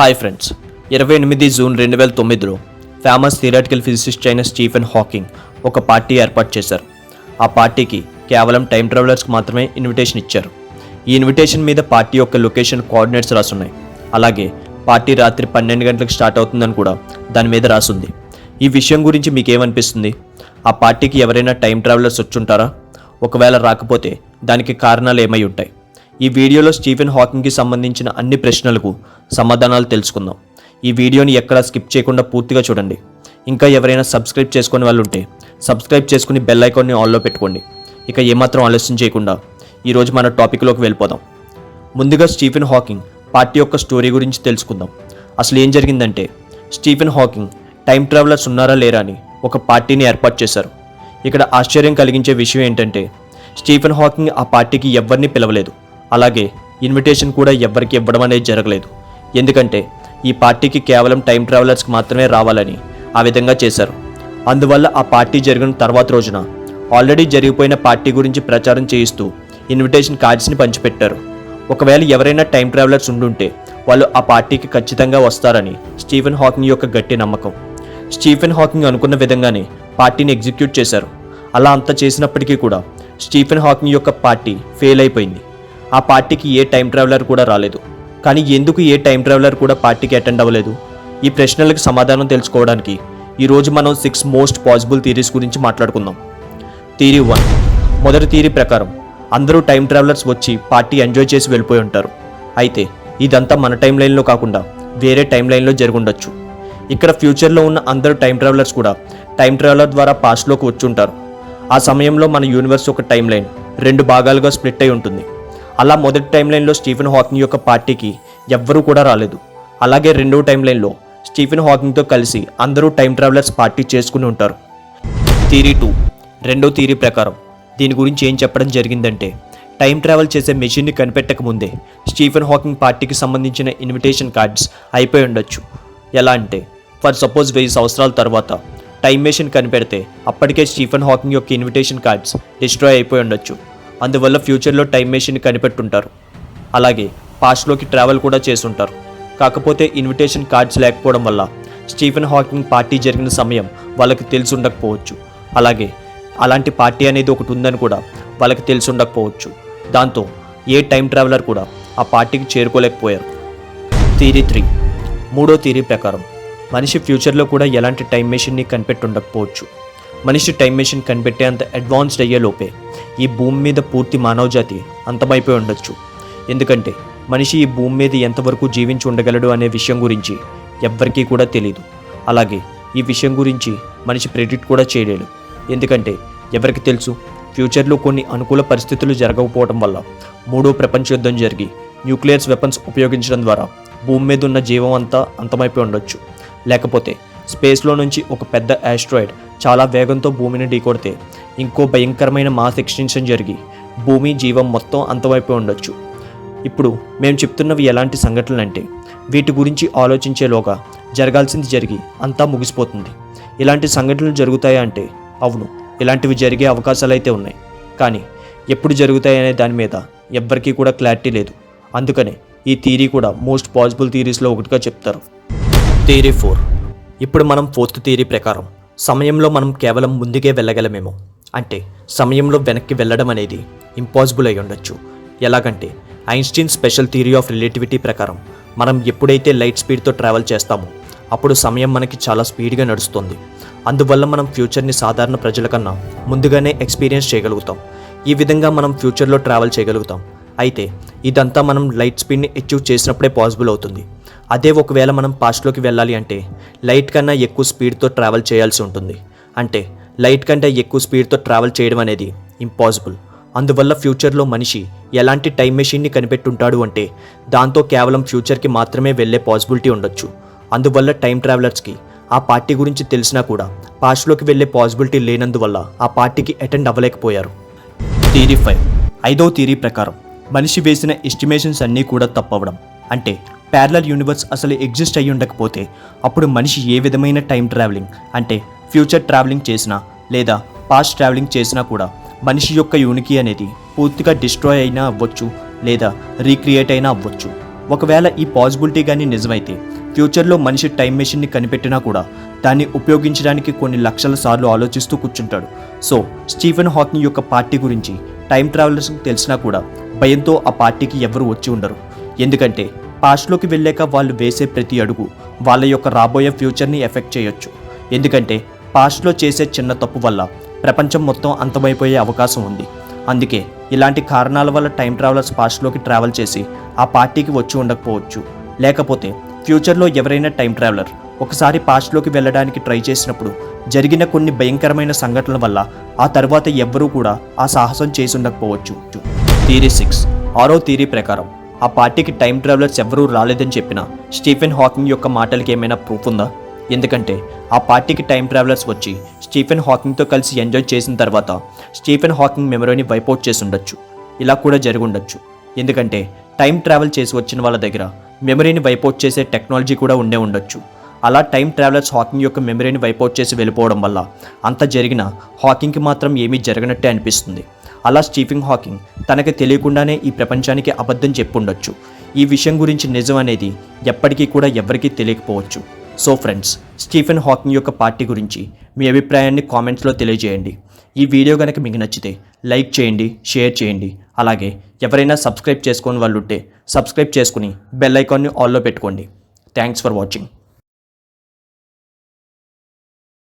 Hi friends ఇరవై ఎనిమిది June రెండు వేల తొమ్మిదిలో ఫేమస్ థియరాటికల్ ఫిజిసిస్ట్ అయిన స్టీఫెన్ హాకింగ్ ఒక పార్టీ ఏర్పాటు చేశారు. ఆ పార్టీకి కేవలం టైం ట్రావెలర్స్కి మాత్రమే ఇన్విటేషన్ ఇచ్చారు. ఈ ఇన్విటేషన్ మీద పార్టీ యొక్క లొకేషన్ కోఆర్డినేట్స్ రాసున్నాయి. అలాగే పార్టీ రాత్రి పన్నెండు గంటలకు స్టార్ట్ అవుతుందని కూడా దాని మీద రాసుంది. ఈ విషయం గురించి మీకేమనిపిస్తుంది? ఆ పార్టీకి ఎవరైనా టైం ట్రావెలర్స్ వచ్చుంటారా? ఒకవేళ రాకపోతే దానికి కారణాలు ఏమై ఉంటాయి? ఈ వీడియోలో స్టీఫెన్ హాకింగ్కి సంబంధించిన అన్ని ప్రశ్నలకు సమాధానాలు తెలుసుకుందాం. ఈ వీడియోని ఎక్కడా స్కిప్ చేయకుండా పూర్తిగా చూడండి. ఇంకా ఎవరైనా సబ్స్క్రైబ్ చేసుకునే వాళ్ళు ఉంటే సబ్స్క్రైబ్ చేసుకుని బెల్ ఐకాన్ని ఆన్లో పెట్టుకోండి. ఇక ఏమాత్రం ఆలస్యం చేయకుండా ఈరోజు మన టాపిక్లోకి వెళ్ళిపోదాం. ముందుగా స్టీఫెన్ హాకింగ్ పార్టీ యొక్క స్టోరీ గురించి తెలుసుకుందాం. అసలు ఏం జరిగిందంటే స్టీఫెన్ హాకింగ్ టైం ట్రావెలర్స్ ఉన్నారా లేరా అని ఒక పార్టీని ఏర్పాటు చేశారు. ఇక్కడ ఆశ్చర్యం కలిగించే విషయం ఏంటంటే స్టీఫెన్ హాకింగ్ ఆ పార్టీకి ఎవరిని పిలవలేదు. అలాగే ఇన్విటేషన్ కూడా ఎవ్వరికి ఇవ్వడం అనేది జరగలేదు. ఎందుకంటే ఈ పార్టీకి కేవలం టైం ట్రావెలర్స్కి మాత్రమే రావాలని ఆ విధంగా చేశారు. అందువల్ల ఆ పార్టీ జరిగిన తర్వాత రోజున ఆల్రెడీ జరిగిపోయిన పార్టీ గురించి ప్రచారం చేయిస్తూ ఇన్విటేషన్ కార్డ్స్ని పంచిపెట్టారు. ఒకవేళ ఎవరైనా టైం ట్రావెలర్స్ ఉండుంటే వాళ్ళు ఆ పార్టీకి ఖచ్చితంగా వస్తారని స్టీఫెన్ హాకింగ్ యొక్క గట్టి నమ్మకం. స్టీఫెన్ హాకింగ్ అనుకున్న విధంగానే పార్టీని ఎగ్జిక్యూట్ చేశారు. అలా అంత చేసినప్పటికీ కూడా స్టీఫెన్ హాకింగ్ యొక్క పార్టీ ఫెయిల్ అయిపోయింది. ఆ పార్టీకి ఏ టైం ట్రావెలర్ కూడా రాలేదు. కానీ ఎందుకు ఏ టైం ట్రావెలర్ కూడా పార్టీకి అటెండ్ అవ్వలేదు? ఈ ప్రశ్నలకు సమాధానం తెలుసుకోవడానికి ఈరోజు మనం సిక్స్ మోస్ట్ పాసిబుల్ థీరీస్ గురించి మాట్లాడుకుందాం. Theory one. మొదటి థీరీ ప్రకారం అందరూ టైం ట్రావెలర్స్ వచ్చి పార్టీ ఎంజాయ్ చేసి వెళ్ళిపోయి ఉంటారు. అయితే ఇదంతా మన టైం లైన్లో కాకుండా వేరే టైం లైన్లో జరుగుండొచ్చు. ఇక్కడ ఫ్యూచర్లో ఉన్న అందరు టైం ట్రావెలర్స్ కూడా టైం ట్రావెలర్ ద్వారా పాస్ట్లోకి వచ్చి ఉంటారు. ఆ సమయంలో మన యూనివర్స్ ఒక టైం లైన్ రెండు భాగాలుగా స్ప్లిట్ అయి ఉంటుంది. అలా మొదటి టైం లైన్లో స్టీఫెన్ హాకింగ్ యొక్క పార్టీకి ఎవ్వరూ కూడా రాలేదు. అలాగే రెండో టైం లైన్లో స్టీఫెన్ హాకింగ్తో కలిసి అందరూ టైం ట్రావెలర్స్ పార్టీ చేసుకుని ఉంటారు. థీరీ టూ రెండో థీరీ ప్రకారం దీని గురించి ఏం చెప్పడం జరిగిందంటే టైం ట్రావెల్ చేసే మెషిన్ని కనిపెట్టక ముందే స్టీఫెన్ హాకింగ్ పార్టీకి సంబంధించిన ఇన్విటేషన్ కార్డ్స్ అయిపోయి ఉండొచ్చు. ఎలా అంటే ఫర్ సపోజ్ వెయ్యి సంవత్సరాల తర్వాత టైం మెషిన్ కనిపెడితే అప్పటికే స్టీఫెన్ హాకింగ్ యొక్క ఇన్విటేషన్ కార్డ్స్ డిస్ట్రాయ్ అయిపోయి ఉండొచ్చు. అందువల్ల ఫ్యూచర్లో టైం మెషిన్ కనిపెట్టుంటారు. అలాగే పాస్ట్లోకి ట్రావెల్ కూడా చేసుంటారు కాకపోతే ఇన్విటేషన్ కార్డ్స్ లేకపోవడం వల్ల స్టీఫెన్ హాకింగ్ పార్టీ జరిగిన సమయం వాళ్ళకి తెలిసి ఉండకపోవచ్చు అలాగే అలాంటి పార్టీ అనేది ఒకటి ఉందని కూడా వాళ్ళకి తెలిసి ఉండకపోవచ్చు దాంతో ఏ టైం ట్రావెలర్ కూడా ఆ పార్టీకి చేరుకోలేకపోయారు. థీరీ త్రీ మూడో థీరీ ప్రకారం మనిషి ఫ్యూచర్లో కూడా ఎలాంటి టైం మెషిన్ని కనిపెట్టి ఉండకపోవచ్చు మనిషి టైం మెషిన్ కనిపెట్టేంత అడ్వాన్స్డ్ అయ్యే లోపే ఈ భూమి మీద పూర్తి మానవజాతి అంతమైపోయి ఉండొచ్చు. ఎందుకంటే మనిషి ఈ భూమి మీద ఎంతవరకు జీవించి ఉండగలడు అనే విషయం గురించి ఎవ్వరికీ కూడా తెలియదు అలాగే ఈ విషయం గురించి మనిషి ప్రెడిక్ట్ కూడా చేయలేడు. ఎందుకంటే ఎవరికి తెలుసు ఫ్యూచర్లో కొన్ని అనుకూల పరిస్థితులు జరగకపోవడం వల్ల మూడో ప్రపంచ యుద్ధం జరిగి న్యూక్లియర్స్ వెపన్స్ ఉపయోగించడం ద్వారా భూమి మీద ఉన్న జీవం అంతా అంతమైపోయి ఉండొచ్చు. లేకపోతే స్పేస్లో నుంచి ఒక పెద్ద యాస్ట్రాయిడ్ చాలా వేగంతో భూమిని ఢీకొడితే ఇంకో భయంకరమైన మాస్ ఎక్స్టెన్షన్ జరిగి భూమి జీవం మొత్తం అంతమైపోయి ఉండొచ్చు. ఇప్పుడు మేము చెప్తున్నవి ఎలాంటి సంఘటనలు అంటే వీటి గురించి ఆలోచించేలోగా జరగాల్సింది జరిగి అంతా ముగిసిపోతుంది. ఇలాంటి సంఘటనలు జరుగుతాయా అంటే అవును ఇలాంటివి జరిగే అవకాశాలు అయితే ఉన్నాయి. కానీ ఎప్పుడు జరుగుతాయనే దాని మీద ఎవ్వరికీ కూడా క్లారిటీ లేదు. అందుకనే ఈ థీరీ కూడా మోస్ట్ పాసిబుల్ థీరీస్లో ఒకటిగా చెప్తారు. Theory four. ఇప్పుడు మనం ఫోర్త్ థియరీ ప్రకారం సమయంలో మనం కేవలం ముందుకే వెళ్ళగలమేమో. అంటే సమయంలో వెనక్కి వెళ్ళడం అనేది ఇంపాసిబుల్ అయి ఉండొచ్చు. ఎలాగంటే Einstein special theory of relativity ప్రకారం మనం ఎప్పుడైతే లైట్ స్పీడ్తో ట్రావెల్ చేస్తామో అప్పుడు సమయం మనకి చాలా స్పీడ్గా నడుస్తుంది. అందువల్ల మనం ఫ్యూచర్ని సాధారణ ప్రజల కన్నా ముందుగానే ఎక్స్పీరియన్స్ చేయగలుగుతాం. ఈ విధంగా మనం ఫ్యూచర్లో ట్రావెల్ చేయగలుగుతాం. అయితే ఇదంతా మనం లైట్ స్పీడ్ని అచీవ్ చేసినప్పుడే పాసిబుల్ అవుతుంది. అదే ఒకవేళ మనం పాస్ట్లోకి వెళ్ళాలి అంటే లైట్ కన్నా ఎక్కువ స్పీడ్తో ట్రావెల్ చేయాల్సి ఉంటుంది. అంటే లైట్ కంటే ఎక్కువ స్పీడ్తో ట్రావెల్ చేయడం అనేది ఇంపాసిబుల్ అందువల్ల ఫ్యూచర్లో మనిషి ఎలాంటి టైం మెషిన్ని కనిపెట్టుంటాడు అంటే దాంతో కేవలం ఫ్యూచర్కి మాత్రమే వెళ్ళే పాసిబిలిటీ ఉండొచ్చు. అందువల్ల టైం ట్రావెలర్స్కి ఆ పార్టీ గురించి తెలిసినా కూడా పాస్ట్లోకి వెళ్ళే పాసిబిలిటీ లేనందువల్ల ఆ పార్టీకి అటెండ్ అవ్వలేకపోయారు. Theory five. ఐదో థీరీ ప్రకారం మనిషి వేసిన ఎస్టిమేషన్స్ అన్నీ కూడా తప్పవడం. అంటే ప్యారలల్ యూనివర్స్ అసలు ఎగ్జిస్ట్ అయ్యి ఉండకపోతే అప్పుడు మనిషి ఏ విధమైన టైం ట్రావెలింగ్ అంటే ఫ్యూచర్ ట్రావెలింగ్ చేసినా లేదా పాస్ట్ ట్రావెలింగ్ చేసినా కూడా మనిషి యొక్క యూనికి అనేది పూర్తిగా డిస్ట్రాయ్ అయినా అవ్వచ్చు లేదా రీక్రియేట్ అయినా అవ్వచ్చు. ఒకవేళ ఈ పాసిబిలిటీ కానీ నిజమైతే ఫ్యూచర్లో మనిషి టైం మెషిన్ని కనిపెట్టినా కూడా దాన్ని ఉపయోగించడానికి కొన్ని లక్షల సార్లు ఆలోచిస్తూ కూర్చుంటాడు. సో స్టీఫెన్ హాకింగ్ యొక్క పార్టీ గురించి టైం ట్రావెలర్స్కి తెలిసినా కూడా భయంతో ఆ పార్టీకి ఎవరు వచ్చి ఉండరు. ఎందుకంటే పాస్ట్లోకి వెళ్ళాక వాళ్ళు వేసే ప్రతి అడుగు వాళ్ళ యొక్క రాబోయే ఫ్యూచర్ని ఎఫెక్ట్ చేయొచ్చు. ఎందుకంటే పాస్ట్లో చేసే చిన్న తప్పు వల్ల ప్రపంచం మొత్తం అంతమైపోయే అవకాశం ఉంది. అందుకే ఇలాంటి కారణాల వల్ల టైం ట్రావెలర్స్ పాస్ట్లోకి ట్రావెల్ చేసి ఆ పార్టీకి వచ్చి ఉండకపోవచ్చు. లేకపోతే ఫ్యూచర్లో ఎవరైనా టైం ట్రావెలర్ ఒకసారి పాస్ట్లోకి వెళ్ళడానికి ట్రై చేసినప్పుడు జరిగిన కొన్ని భయంకరమైన సంఘటనల వల్ల ఆ తర్వాత ఎవ్వరూ కూడా ఆ సాహసం చేసి ఉండకపోవచ్చు. థీరీ సిక్స్ ఆరో థీరీ ప్రకారం. ఆ పార్టీకి టైం ట్రావెలర్స్ ఎవరూ రాలేదని చెప్పిన స్టీఫెన్ హాకింగ్ యొక్క మాటలకి ఏమైనా ప్రూఫ్ ఉందా? ఎందుకంటే ఆ పార్టీకి టైం ట్రావెలర్స్ వచ్చి స్టీఫెన్ హాకింగ్తో కలిసి ఎంజాయ్ చేసిన తర్వాత స్టీఫెన్ హాకింగ్ మెమరీని వైపౌట్ చేసి ఉండొచ్చు. ఇలా కూడా జరిగి ఉండొచ్చు. ఎందుకంటే టైం ట్రావెల్ చేసి వచ్చిన వాళ్ళ దగ్గర మెమరీని వైపౌట్ చేసే టెక్నాలజీ కూడా ఉండే ఉండొచ్చు. అలా టైం ట్రావెలర్స్ హాకింగ్ యొక్క మెమరీని వైపౌట్ చేసి వెళ్ళిపోవడం వల్ల అంత జరిగిన హాకింగ్కి మాత్రం ఏమీ జరగనట్టే అనిపిస్తుంది. అలా స్టీఫెన్ హాకింగ్ తనకి తెలియకుండానే ఈ ప్రపంచానికి అబద్ధం చెప్పుండొచ్చు. ఈ విషయం గురించి నిజం అనేది ఎప్పటికీ కూడా ఎవరికీ తెలియకపోవచ్చు. సో ఫ్రెండ్స్ స్టీఫెన్ హాకింగ్ యొక్క పార్టీ గురించి మీ అభిప్రాయాన్ని కామెంట్స్లో తెలియజేయండి. ఈ వీడియో కనుక మీకు నచ్చితే లైక్ చేయండి షేర్ చేయండి. అలాగే ఎవరైనా సబ్స్క్రైబ్ చేసుకోని వాళ్ళు ఉంటే సబ్స్క్రైబ్ చేసుకుని బెల్ ఐకాన్ని ఆల్లో పెట్టుకోండి. Thanks for watching.